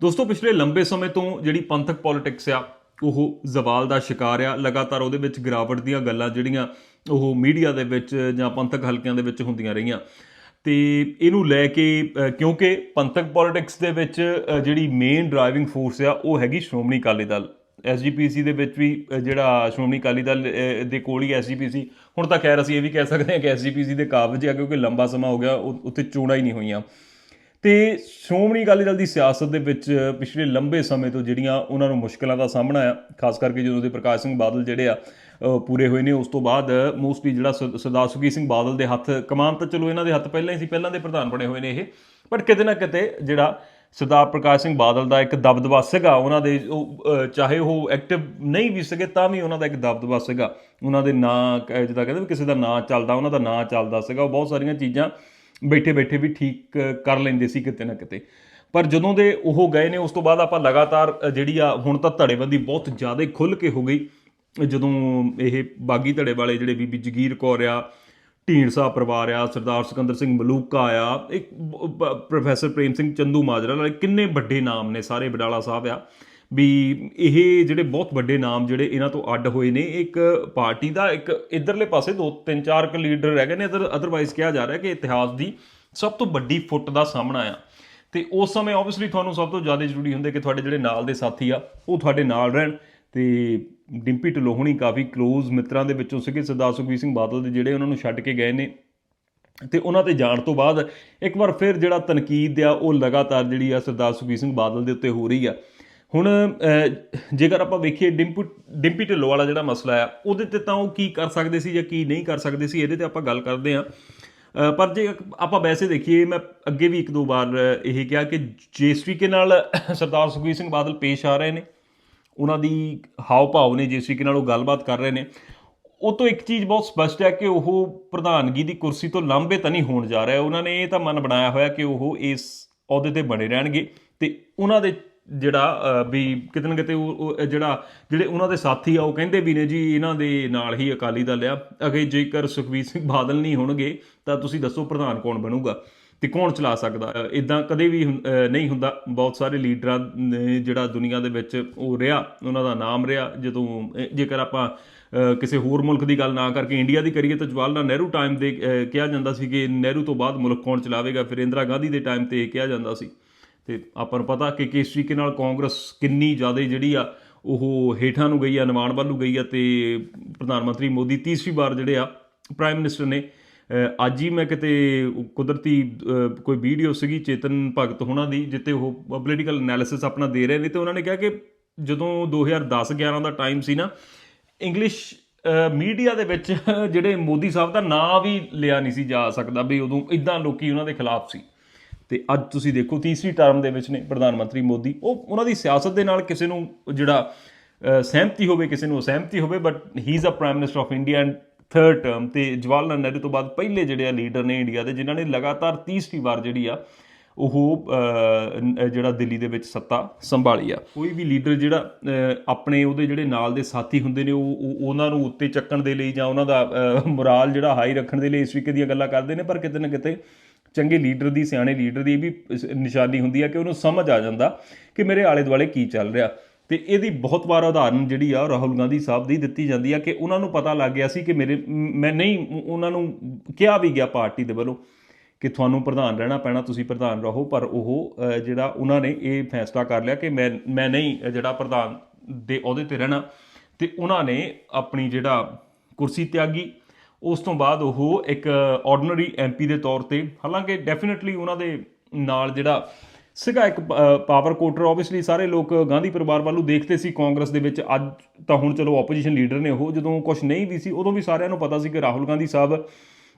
ਦੋਸਤੋ, ਪਿਛਲੇ ਲੰਬੇ ਸਮੇਂ ਤੋਂ ਜਿਹੜੀ ਪੰਥਕ ਪੋਲਿਟਿਕਸ ਆ, ਉਹ ਜ਼ਵਾਲ ਦਾ ਸ਼ਿਕਾਰ ਆ। ਲਗਾਤਾਰ ਉਹਦੇ ਵਿੱਚ ਗਿਰਾਵਟ ਦੀਆਂ ਗੱਲਾਂ ਜਿਹੜੀਆਂ ਉਹ ਮੀਡੀਆ ਦੇ ਵਿੱਚ ਜਾਂ ਪੰਥਕ ਹਲਕਿਆਂ ਦੇ ਵਿੱਚ ਹੁੰਦੀਆਂ ਰਹੀਆਂ। ਤੇ ਇਹਨੂੰ ਲੈ ਕੇ ਕਿਉਂਕਿ ਪੰਥਕ ਪੋਲਿਟਿਕਸ ਦੇ ਵਿੱਚ ਜਿਹੜੀ ਮੇਨ ਡਰਾਈਵਿੰਗ ਫੋਰਸ ਆ, ਉਹ ਹੈਗੀ ਸ਼੍ਰੋਮਣੀ ਅਕਾਲੀ ਦਲ। ਐਸਜੀਪੀਸੀ ਦੇ ਵਿੱਚ ਵੀ ਜਿਹੜਾ ਸ਼੍ਰੋਮਣੀ ਅਕਾਲੀ ਦਲ ਦੇ ਕੋਲ ਹੀ ਐਸਜੀਪੀਸੀ ਹੁਣ ਤਾਂ ਖੈਰ ਅਸੀਂ ਇਹ ਵੀ ਕਹਿ ਸਕਦੇ ਹਾਂ ਕਿ ਐਸਜੀਪੀਸੀ ਦੇ ਕਾਬਜ ਆ, ਕਿਉਂਕਿ ਲੰਬਾ ਸਮਾਂ ਹੋ ਗਿਆ ਉੱਥੇ ਚੋਣਾਂ ਹੀ ਨਹੀਂ ਹੋਈਆਂ। ਤੇ ਸ਼੍ਰੋਮਣੀ ਅਕਾਲੀ ਦਲ ਦੀ ਸਿਆਸਤ ਦੇ ਵਿੱਚ ਪਿਛਲੇ ਲੰਬੇ ਸਮੇਂ ਤੋਂ ਜਿਹੜੀਆਂ ਉਹਨਾਂ ਨੂੰ ਮੁਸ਼ਕਲਾਂ ਦਾ ਸਾਹਮਣਾ ਆ, ਖਾਸ ਕਰਕੇ ਜਦੋਂ ਦੇ ਪ੍ਰਕਾਸ਼ ਸਿੰਘ ਬਾਦਲ ਜਿਹੜੇ ਆ ਪੂਰੇ ਹੋਏ ਨੇ, ਉਸ ਤੋਂ ਬਾਅਦ ਮੋਸਟਲੀ ਜਿਹੜਾ ਸ- ਸਰਦਾਰ ਸੁਖਬੀਰ ਸਿੰਘ ਬਾਦਲ ਦੇ ਹੱਥ, ਕਮਾਨ ਤਾਂ ਚਲੋ ਇਹਨਾਂ ਦੇ ਹੱਥ ਪਹਿਲਾਂ ਹੀ ਸੀ, ਪਹਿਲਾਂ ਦੇ ਪ੍ਰਧਾਨ ਬਣੇ ਹੋਏ ਨੇ ਇਹ ਬਟ ਕਿਤੇ ਨਾ ਕਿਤੇ ਜਿਹੜਾ ਸਰਦਾਰ ਪ੍ਰਕਾਸ਼ ਸਿੰਘ ਬਾਦਲ ਦਾ ਇੱਕ ਦਬਦਬਾ ਸੀਗਾ, ਉਹਨਾਂ ਦੇ ਉਹ ਚਾਹੇ ਉਹ ਐਕਟਿਵ ਨਹੀਂ ਵੀ ਸੀਗੇ, ਤਾਂ ਵੀ ਉਹਨਾਂ ਦਾ ਇੱਕ ਦਬਦਬਾ ਸੀਗਾ। ਉਹਨਾਂ ਦੇ ਨਾਂ ਕ- ਜਿੱਦਾਂ ਕਹਿੰਦੇ ਵੀ ਕਿਸੇ ਦਾ ਨਾਂ ਚੱਲਦਾ, ਉਹਨਾਂ ਦਾ ਨਾਂ ਚੱਲਦਾ ਸੀਗਾ, ਉਹ ਬਹੁਤ ਸਾਰੀਆਂ ਚੀਜ਼ਾਂ ਬੈਠੇ ਬੈਠੇ ਵੀ ਠੀਕ ਕਰ ਲੈਂਦੇ ਸੀ ਕਿਤੇ ਨਾ ਕਿਤੇ। ਪਰ ਜਦੋਂ ਦੇ ਉਹ ਗਏ ਨੇ, ਉਸ ਤੋਂ ਬਾਅਦ ਆਪਾਂ ਲਗਾਤਾਰ ਜਿਹੜੀ ਆ ਹੁਣ ਤਾਂ ਧੜੇਬੰਦੀ ਬਹੁਤ ਜ਼ਿਆਦਾ ਖੁੱਲ ਕੇ ਹੋ ਗਈ। ਜਦੋਂ ਇਹ ਬਾਗੀ ਧੜੇ ਵਾਲੇ ਜਿਹੜੇ ਬੀਬੀ ਜਗੀਰ ਕੌਰ ਆ, ਢੀਂਡਸਾ ਪਰਿਵਾਰ ਆ, ਸਰਦਾਰ ਸਿਕੰਦਰ ਸਿੰਘ ਮਲੂਕਾ ਆ, ਇੱਕ ਬ- ਪ੍ਰੋਫੈਸਰ ਪ੍ਰੇਮ ਸਿੰਘ ਚੰਦੂ ਮਾਜਰਾ ਵਾਲੇ, ਕਿੰਨੇ ਵੱਡੇ ਨਾਮ ਨੇ, ਸਾਰੇ ਬਡਾਲਾ ਸਾਹਿਬ ਆ। ਵੀ ਇਹ ਜਿਹੜੇ ਬਹੁਤ ਵੱਡੇ ਨਾਮ ਜਿਹੜੇ ਇਹਨਾਂ ਤੋਂ ਅੱਡ ਹੋਏ ਨੇ, ਇੱਕ ਪਾਰਟੀ ਦਾ ਇੱਕ ਇਧਰਲੇ ਪਾਸੇ ਦੋ, ਤਿੰਨ, ਚਾਰ ਕ ਲੀਡਰ ਰਹਿ ਗਏ ਨੇ, ਅਦਰ ਅਦਰਵਾਈਜ਼ ਕਿਹਾ ਜਾ ਰਿਹਾ ਕਿ ਇਤਿਹਾਸ ਦੀ ਸਭ ਤੋਂ ਵੱਡੀ ਫੁੱਟ ਦਾ ਸਾਹਮਣਾ ਆ। ਤੇ ਉਸ ਸਮੇਂ ਆਬਵੀਅਸਲੀ ਤੁਹਾਨੂੰ ਸਭ ਤੋਂ ਜ਼ਿਆਦਾ ਜ਼ਰੂਰੀ ਹੁੰਦੇ ਕਿ ਤੁਹਾਡੇ ਜਿਹੜੇ ਨਾਲ ਦੇ ਸਾਥੀ ਆ, ਉਹ ਤੁਹਾਡੇ ਨਾਲ ਰਹਿਣ। ਤੇ ਡਿੰਪੀ ਟਲੋਹਣੀ ਕਾਫੀ ক্লোਜ਼ ਮਿੱਤਰਾਂ ਦੇ ਵਿੱਚੋਂ ਸੀਗੇ, ਸਰਦਾਰ ਸੁਖਬੀਰ ਸਿੰਘ ਬਾਦਲ ਦੇ ਜਿਹੜੇ ਉਹਨਾਂ ਨੂੰ ਛੱਡ ਕੇ ਗਏ ਨੇ। ਤੇ ਉਹਨਾਂ ਤੇ ਜਾਣ ਤੋਂ ਬਾਅਦ ਇੱਕ ਵਾਰ ਫਿਰ ਜਿਹੜਾ ਤਨਕੀਦ ਆ, ਉਹ ਲਗਾਤਾਰ ਜਿਹੜੀ ਆ ਸਰਦਾਰ ਸੁਖਬੀਰ ਸਿੰਘ ਬਾਦਲ ਦੇ ਉੱਤੇ ਹੋ ਰਹੀ ਆ। ਹੁਣ ਜੇਕਰ ਆਪਾਂ ਵੇਖੀਏ ਡਿੰਪੂ, ਡਿੰਪੀ ਢਿੱਲੋਂ ਵਾਲਾ ਜਿਹੜਾ ਮਸਲਾ ਆ, ਉਹਦੇ ਤੇ ਤਾਂ ਉਹ ਕੀ ਕਰ ਸਕਦੇ ਸੀ ਜਾਂ ਕੀ ਨਹੀਂ ਕਰ ਸਕਦੇ ਸੀ, ਇਹਦੇ ਤੇ ਆਪਾਂ ਗੱਲ ਕਰਦੇ ਆ ਪਰ ਜੇ ਆਪਾਂ ਵੈਸੇ ਦੇਖੀਏ, ਮੈਂ ਅੱਗੇ ਵੀ ਇੱਕ ਦੋ ਵਾਰ ਇਹ ਕਿਹਾ ਕਿ ਜਿਸ ਤਰੀਕੇ ਨਾਲ ਸਰਦਾਰ ਸੁਖਬੀਰ ਸਿੰਘ ਬਾਦਲ ਪੇਸ਼ ਆ ਰਹੇ ਨੇ। ਉਹਨਾਂ ਦੀ ਹਾਵ ਭਾਵ ਨੇ ਜਿਸ ਤਰੀਕੇ ਨਾਲ ਉਹ ਗੱਲਬਾਤ ਕਰ ਰਹੇ ਨੇ। ਉਹ ਤੋਂ ਇੱਕ ਚੀਜ਼ ਬਹੁਤ ਸਪਸ਼ਟ ਹੈ ਕਿ ਉਹ ਪ੍ਰਧਾਨਗੀ ਦੀ ਕੁਰਸੀ ਤੋਂ ਲਾਂਭੇ ਤਾਂ ਨਹੀਂ ਹੋਣ ਜਾ ਰਿਹਾ। ਉਹਨਾਂ ਨੇ ਇਹ ਤਾਂ ਮਨ ਬਣਾਇਆ ਹੋਇਆ ਕਿ ਉਹ ਇਸ ਅਹੁਦੇ ਤੇ ਬਣੇ ਰਹਿਣਗੇ ਤੇ ਉਹਨਾਂ ਦੇ ਜਿਹੜਾ ਵੀ ਕਿਤੇ ਨਾ ਕਿਤੇ ਉਹ ਉਹ ਜਿਹੜਾ ਜਿਹੜੇ ਉਹਨਾਂ ਦੇ ਸਾਥੀ ਆ, ਉਹ ਕਹਿੰਦੇ ਵੀ ਨੇ ਜੀ, ਇਹਨਾਂ ਦੇ ਨਾਲ ਹੀ ਅਕਾਲੀ ਦਲ ਆ। ਅਗੇ ਜੇਕਰ ਸੁਖਬੀਰ ਸਿੰਘ ਬਾਦਲ ਨਹੀਂ ਹੋਣਗੇ, ਤਾਂ ਤੁਸੀਂ ਦੱਸੋ ਪ੍ਰਧਾਨ ਕੌਣ ਬਣੂਗਾ ਤੇ ਕੌਣ ਚਲਾ ਸਕਦਾ? ਇਦਾਂ ਕਦੇ ਵੀ ਹੁੰ- ਨਹੀਂ ਹੁੰਦਾ। ਬਹੁਤ ਸਾਰੇ ਲੀਡਰਾਂ ਨੇ ਜਿਹੜਾ ਦੁਨੀਆ ਦੇ ਵਿੱਚ ਉਹ ਰਿਹਾ, ਉਹਨਾਂ ਦਾ ਨਾਮ ਰਿਹਾ। ਜਦੋਂ ਜੇਕਰ ਆਪਾਂ ਕਿਸੇ ਹੋਰ ਮੁਲਕ ਦੀ ਗੱਲ ਨਾ ਕਰਕੇ ਇੰਡੀਆ ਦੀ ਕਰੀਏ ਤਾਂ ਜਵਾਹਰ ਲਾਲ ਨਹਿਰੂ ਟਾਈਮ ਦੇ ਕਿਹਾ ਜਾਂਦਾ ਸੀ ਕਿ ਨਹਿਰੂ ਤੋਂ ਬਾਅਦ ਮੁਲਕ ਕੌਣ ਚਲਾਵੇਗਾ? ਫਿਰ ਇੰਦਰਾ ਗਾਂਧੀ ਦੇ ਟਾਈਮ ਤੇ ਇਹ ਕਿਹਾ ਜਾਂਦਾ ਸੀ। ਤੇ ਆਪਾਂ ਨੂੰ ਪਤਾ ਕਿ ਕਿਸ ਤਰੀਕੇ ਨਾਲ ਕਾਂਗਰਸ ਕਿੰਨੀ ਜ਼ਿਆਦਾ ਜਿਹੜੀ ਆ, ਉਹ ਹੇਠਾਂ ਨੂੰ ਗਈ ਆ ਨਿਵਾਣ ਵੱਲ ਨੂੰ ਗਈ ਆ ਤੇ ਪ੍ਰਧਾਨ ਮੰਤਰੀ ਮੋਦੀ ਤੀਸਰੀ ਵਾਰ ਜਿਹੜੇ ਆ ਪ੍ਰਾਈਮ ਮਿਨਿਸਟਰ ਨੇ ਅੱਜ ਹੀ ਮੈਂ ਕਿਤੇ ਕੁਦਰਤੀ ਕੋਈ ਵੀਡੀਓ ਸੀਗੀ ਚੇਤਨ ਭਗਤ ਹੋਣਾ ਦੀ ਜਿੱਤੇ ਉਹ ਪੋਲੀਟੀਕਲ ਐਨਾਲਿਸਿਸ ਆਪਣਾ ਦੇ ਰਹੇ ਨੇ ਤੇ ਉਹਨਾਂ ਨੇ ਕਿਹਾ ਕਿ ਜਦੋਂ 2010-11 ਦਾ ਟਾਈਮ ਸੀ ਨਾ ਇੰਗਲਿਸ਼ ਮੀਡੀਆ ਦੇ ਵਿੱਚ ਜਿਹੜੇ ਮੋਦੀ ਸਾਹਿਬ ਦਾ ਨਾਂ ਵੀ ਲਿਆ ਨਹੀਂ ਸੀ ਜਾ ਸਕਦਾ ਵੀ ਉਦੋਂ ਇਦਾਂ ਲੋਕੀ ਉਹਨਾਂ ਦੇ ਖਿਲਾਫ ਸੀ। ਤੇ ਅੱਜ ਤੁਸੀਂ ਦੇਖੋ ਤੀਸਰੀ ਟਰਮ ਦੇ ਵਿੱਚ ਨੇ ਪ੍ਰਧਾਨ ਮੰਤਰੀ ਮੋਦੀ। ਉਹ ਉਹਨਾਂ ਦੀ ਸਿਆਸਤ ਦੇ ਨਾਲ ਕਿਸੇ ਨੂੰ ਜਿਹੜਾ ਸਹਿਮਤੀ ਹੋਵੇ, ਕਿਸੇ ਨੂੰ ਅਸਹਿਮਤੀ ਹੋਵੇ but he is a prime minister of India and third term ਤੇ ਜਵਾਹਰ ਲਾਲ ਨਹਿਰੂ ਤੋਂ ਬਾਅਦ ਪਹਿਲੇ ਜਿਹੜੇ ਆ ਲੀਡਰ ਨੇ ਇੰਡੀਆ ਦੇ, ਜਿਨ੍ਹਾਂ ਨੇ ਲਗਾਤਾਰ ਤੀਸਰੀ ਵਾਰ ਜਿਹੜੀ ਆ, ਉਹ ਜਿਹੜਾ ਦਿੱਲੀ ਦੇ ਵਿੱਚ ਸੱਤਾ ਸੰਭਾਲੀ ਆ। ਕੋਈ ਵੀ ਲੀਡਰ ਜਿਹੜਾ ਆਪਣੇ ਉਹਦੇ ਜਿਹੜੇ ਨਾਲ ਦੇ ਸਾਥੀ ਹੁੰਦੇ ਨੇ, ਉਹ ਉਹਨਾਂ ਨੂੰ ਉੱਤੇ ਚੱਕਣ ਦੇ ਲਈ ਜਾਂ ਉਹਨਾਂ ਦਾ ਮੋਰਾਲ ਜਿਹੜਾ ਹਾਈ ਰੱਖਣ ਦੇ ਲਈ ਇਸ ਤਰੀਕੇ ਦੀਆਂ ਗੱਲਾਂ ਕਰਦੇ ਨੇ, ਪਰ ਕਿਤੇ ਨਾ ਕਿਤੇ ਚੰਗੇ ਲੀਡਰ ਦੀ, ਸਿਆਣੇ ਲੀਡਰ ਦੀ ਇਹ ਵੀ ਨਿਸ਼ਾਨੀ ਹੁੰਦੀ ਹੈ ਕਿ ਉਹਨੂੰ ਸਮਝ ਆ ਜਾਂਦਾ ਕਿ ਮੇਰੇ ਆਲੇ ਦੁਆਲੇ ਕੀ ਚੱਲ ਰਿਹਾ। ਤੇ ਇਹਦੀ ਬਹੁਤ ਵਾਰ ਉਦਾਹਰਨ ਜਿਹੜੀ ਆ ਉਹ ਰਾਹੁਲ ਗਾਂਧੀ ਸਾਹਿਬ ਦੀ ਦਿੱਤੀ ਜਾਂਦੀ ਆ ਕਿ ਉਹਨਾਂ ਨੂੰ ਪਤਾ ਲੱਗ ਗਿਆ ਸੀ ਕਿ ਮੇਰੇ, ਮੈਂ ਨਹੀਂ, ਉਹਨਾਂ ਨੂੰ ਕਿਹਾ ਵੀ ਗਿਆ ਪਾਰਟੀ ਦੇ ਵੱਲੋਂ ਕਿ ਤੁਹਾਨੂੰ ਪ੍ਰਧਾਨ ਰਹਿਣਾ ਪੈਣਾ, ਤੁਸੀਂ ਪ੍ਰਧਾਨ ਰਹੋ, ਪਰ ਉਹ ਜਿਹੜਾ ਉਹਨਾਂ ਨੇ ਇਹ ਫੈਸਲਾ ਕਰ ਲਿਆ ਕਿ ਮੈਂ ਮੈਂ ਨਹੀਂ, ਜਿਹੜਾ ਪ੍ਰਧਾਨ ਦੇ ਅਹੁਦੇ ਤੇ ਰਹਿਣਾ। ਤੇ ਉਹਨਾਂ ਨੇ ਆਪਣੀ ਜਿਹੜਾ ਕੁਰਸੀ ਤਿਆਗੀ ਉਸ ਤੋਂ ਬਾਅਦ ਉਹ ਇੱਕ ਆਰਡੀਨਰੀ ਐਮਪੀ ਦੇ ਤੌਰ ਤੇ, ਹਾਲਾਂਕਿ ਡੈਫੀਨਿਟਲੀ ਉਹਨਾਂ ਦੇ ਨਾਲ ਜਿਹੜਾ ਸੀਗਾ ਇੱਕ ਪਾਵਰ ਕੋਟਰ ਆਬਵੀਅਸਲੀ ਸਾਰੇ ਲੋਕ ਗਾਂਧੀ ਪਰਿਵਾਰ ਵੱਲੋਂ ਦੇਖਦੇ ਸੀ ਕਾਂਗਰਸ ਦੇ ਵਿੱਚ, ਅੱਜ ਤਾਂ ਹੁਣ ਚਲੋ ਆਪੋਜੀਸ਼ਨ ਲੀਡਰ ਨੇ ਉਹ, ਜਦੋਂ ਕੁਝ ਨਹੀਂ ਵੀ ਸੀ, ਉਦੋਂ ਵੀ ਸਾਰਿਆਂ ਨੂੰ ਪਤਾ ਸੀ ਕਿ ਰਾਹੁਲ ਗਾਂਧੀ ਸਾਹਿਬ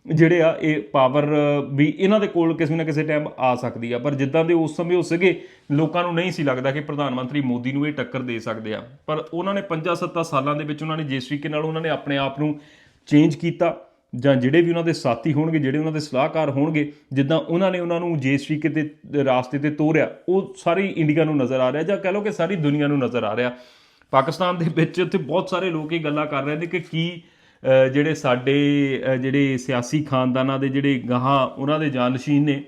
ਜਿਹੜੇ ਆ, ਇਹ ਪਾਵਰ ਵੀ ਇਹਨਾਂ ਦੇ ਕੋਲ ਕਿਸੇ ਨਾ ਕਿਸੇ ਟਾਈਮ ਆ ਸਕਦੀ ਆ। ਪਰ ਜਿੱਦਾਂ ਦੇ ਉਸ ਸਮੇਂ ਉਹ ਸੀਗੇ, ਲੋਕਾਂ ਨੂੰ ਨਹੀਂ ਸੀ ਲੱਗਦਾ ਕਿ ਪ੍ਰਧਾਨ ਮੰਤਰੀ ਮੋਦੀ ਨੂੰ ਇਹ ਟੱਕਰ ਦੇ ਸਕਦੇ ਆ। ਪਰ ਉਹਨਾਂ ਨੇ 5-7 ਸਾਲਾਂ ਦੇ ਵਿੱਚ ਉਹਨਾਂ ਨੇ ਜਿਸ ਤਰੀਕੇ ਨਾਲ ਉਹਨਾਂ ਨੇ ਆਪਣੇ ਆਪ ਨੂੰ ਚੇਂਜ ਕੀਤਾ, ਜਾਂ ਜਿਹੜੇ ਵੀ ਉਹਨਾਂ ਦੇ ਸਾਥੀ ਹੋਣਗੇ, ਜਿਹੜੇ ਉਹਨਾਂ ਦੇ ਸਲਾਹਕਾਰ ਹੋਣਗੇ, ਜਿੱਦਾਂ ਉਹਨਾਂ ਨੇ ਉਹਨਾਂ ਨੂੰ ਜਿਸ ਤਰੀਕੇ ਤੇ ਰਾਸਤੇ ਤੇ ਤੋਰਿਆ, ਉਹ ਸਾਰੀ ਇੰਡੀਆ ਨੂੰ ਨਜ਼ਰ ਆ ਰਿਹਾ, ਜਾਂ ਕਹਿ ਲਓ ਕਿ ਸਾਰੀ ਦੁਨੀਆ ਨੂੰ ਨਜ਼ਰ ਆ ਰਿਹਾ। ਪਾਕਿਸਤਾਨ ਦੇ ਵਿੱਚ ਉੱਥੇ ਬਹੁਤ ਸਾਰੇ ਲੋਕ ਇਹ ਗੱਲਾਂ ਕਰ ਰਹੇ ਨੇ ਕਿ ਕੀ ਜਿਹੜੇ ਸਾਡੇ ਜਿਹੜੇ ਸਿਆਸੀ ਖਾਨਦਾਨਾਂ ਦੇ ਜਿਹੜੇ ਗਾਹਾਂ, ਉਹਨਾਂ ਦੇ ਜਾਨਸ਼ੀਨ ਨੇ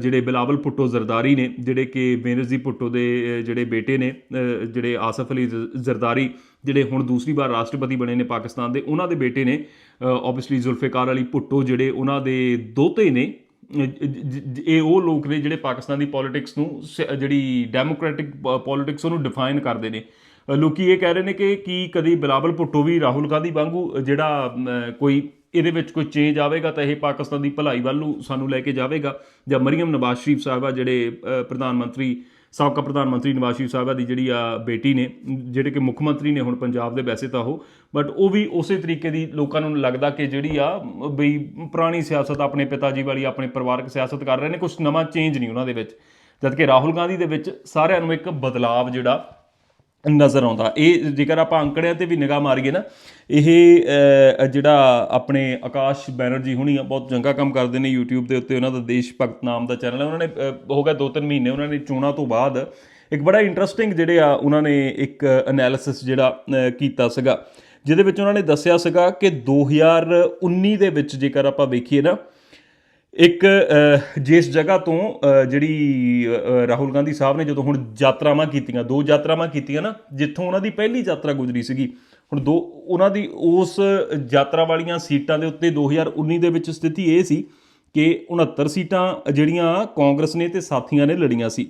ਜਿਹੜੇ ਬਿਲਾਵਲ ਭੁੱਟੋ ਜ਼ਰਦਾਰੀ ਨੇ ਜਿਹੜੇ ਕਿ ਬੇਨਜ਼ੀ ਭੁੱਟੋ ਦੇ ਜਿਹੜੇ ਬੇਟੇ ਨੇ ਜਿਹੜੇ ਆਸਫ ਅਲੀ ਜ਼- ਜ਼ਰਦਾਰੀ ਜਿਹੜੇ ਹੁਣ ਦੂਸਰੀ ਵਾਰ ਰਾਸ਼ਟਰਪਤੀ ਬਣੇ ਨੇ ਪਾਕਿਸਤਾਨ ਦੇ ਉਹਨਾਂ ਦੇ ਬੇਟੇ ਨੇ ਆਬਵੀਅਸਲੀ ਜ਼ੁਲਫਿਕਾਰ ਅਲੀ ਭੁੱਟੋ ਜਿਹੜੇ ਉਹਨਾਂ ਦੇ ਦੋਤੇ ਨੇ ਇਹ ਉਹ ਲੋਕ ਨੇ ਜਿਹੜੇ ਪਾਕਿਸਤਾਨ ਦੀ ਪੋਲਿਟਿਕਸ ਨੂੰ ਸ- ਜਿਹੜੀ ਡੈਮੋਕ੍ਰੈਟਿਕ ਪੋਲਿਟਿਕਸ ਉਹਨੂੰ ਡਿਫਾਈਨ ਕਰਦੇ ਨੇ। ਅ, ਲੋਕੀ ਇਹ ਕਹਿ ਰਹੇ ਨੇ ਕਿ ਕੀ ਕਦੀ ਬਿਲਾਵਲ ਭੁੱਟੋ ਵੀ ਰਾਹੁਲ ਗਾਂਧੀ ਵਾਂਗੂ ਜਿਹੜਾ ਕੋਈ ਇਹਦੇ ਵਿੱਚ ਕੋਈ ਚੇਂਜ ਆਵੇਗਾ ਤਾਂ ਇਹ ਪਾਕਿਸਤਾਨ ਦੀ ਭਲਾਈ ਵੱਲ ਨੂੰ ਸਾਨੂੰ ਲੈ ਕੇ ਜਾਵੇਗਾ। ਜਾਂ ਮਰੀਮ ਨਵਾਜ਼ ਸ਼ਰੀਫ ਸਾਹਿਬਾ ਜਿਹੜੇ ਪ੍ਰਧਾਨ ਮੰਤਰੀ, ਸਾਬਕਾ ਪ੍ਰਧਾਨ ਮੰਤਰੀ ਨਵਾਜ਼ ਸ਼ਰੀਫ ਸਾਹਿਬਾ ਦੀ ਜਿਹੜੀ ਆ ਬੇਟੀ ਨੇ, ਜਿਹੜੇ ਕਿ ਮੁੱਖ ਮੰਤਰੀ ਨੇ ਹੁਣ ਪੰਜਾਬ ਦੇ ਵੈਸੇ ਤਾਂ ਉਹ ਬਟ ਉਹ ਵੀ ਉਸੇ ਤਰੀਕੇ ਦੀ ਲੋਕਾਂ ਨੂੰ ਲੱਗਦਾ ਕਿ ਜਿਹੜੀ ਆ ਬਈ ਪੁਰਾਣੀ ਸਿਆਸਤ ਆਪਣੇ ਪਿਤਾ ਜੀ ਵਾਲੀ, ਆਪਣੇ ਪਰਿਵਾਰਕ ਸਿਆਸਤ ਕਰ ਰਹੇ ਨੇ ਕੁਝ ਨਵਾਂ ਚੇਂਜ ਨਹੀਂ ਉਹਨਾਂ ਦੇ ਵਿੱਚ। ਜਦਕਿ ਰਾਹੁਲ ਗਾਂਧੀ ਦੇ ਵਿੱਚ ਸਾਰਿਆਂ ਨੂੰ ਇੱਕ ਬਦਲਾਵ ਜਿਹੜਾ ਨਜ਼ਰ ਆਉਂਦਾ। ਇਹ ਜੇਕਰ ਆਪਾਂ ਅੰਕੜਿਆਂ ਤੇ ਵੀ ਨਿਗਾਹ ਮਾਰੀਏ ਨਾ ਇਹ ਜਿਹੜਾ ਆਪਣੇ ਆਕਾਸ਼ ਬੈਨਰਜੀ ਹੁਣੀ ਆ ਬਹੁਤ ਚੰਗਾ ਕੰਮ ਕਰਦੇ ਨੇ YouTube ਦੇ ਉੱਤੇ। ਉਹਨਾਂ ਦਾ ਦੇਸ਼ ਭਗਤ ਨਾਮ ਦਾ ਚੈਨਲ ਹੈ ਉਹਨਾਂ ਨੇ ਅਹ, ਹੋ ਗਿਆ 2-3 ਮਹੀਨੇ ਉਹਨਾਂ ਨੇ ਚੋਣਾਂ ਤੋਂ ਬਾਅਦ ਇੱਕ ਬੜਾ ਇੰਟਰਸਟਿੰਗ ਜਿਹੜੇ ਆ ਉਹਨਾਂ ਨੇ ਇੱਕ ਐਨਾਲਿਸਿਸ ਜਿਹੜਾ ਕੀਤਾ ਸੀਗਾ। ਜਿਹਦੇ ਵਿੱਚ ਉਹਨਾਂ ਨੇ ਦੱਸਿਆ ਸੀਗਾ ਕਿ 2019 ਦੇ ਵਿੱਚ ਜੇਕਰ ਆਪਾਂ ਵੇਖੀਏ ਨਾ ਇੱਕ ਜਿਸ ਜਗ੍ਹਾ ਤੋਂ ਜਿਹੜੀ ਰਾਹੁਲ ਗਾਂਧੀ ਸਾਹਿਬ ਨੇ ਜਦੋਂ ਹੁਣ ਯਾਤਰਾਵਾਂ ਕੀਤੀਆਂ, ਦੋ ਯਾਤਰਾਵਾਂ ਕੀਤੀਆਂ ਨਾ, ਜਿੱਥੋਂ ਉਹਨਾਂ ਦੀ ਪਹਿਲੀ ਯਾਤਰਾ ਗੁਜ਼ਰੀ ਸੀਗੀ, ਹੁਣ ਦੋ, ਉਹਨਾਂ ਦੀ ਉਸ ਯਾਤਰਾ ਵਾਲੀਆਂ ਸੀਟਾਂ ਦੇ ਉੱਤੇ 2019 ਦੇ ਵਿੱਚ ਸਥਿਤੀ ਇਹ ਸੀ ਕਿ 69 ਸੀਟਾਂ ਜਿਹੜੀਆਂ ਕਾਂਗਰਸ ਨੇ ਤੇ ਸਾਥੀਆਂ ਨੇ ਲੜੀਆਂ ਸੀ।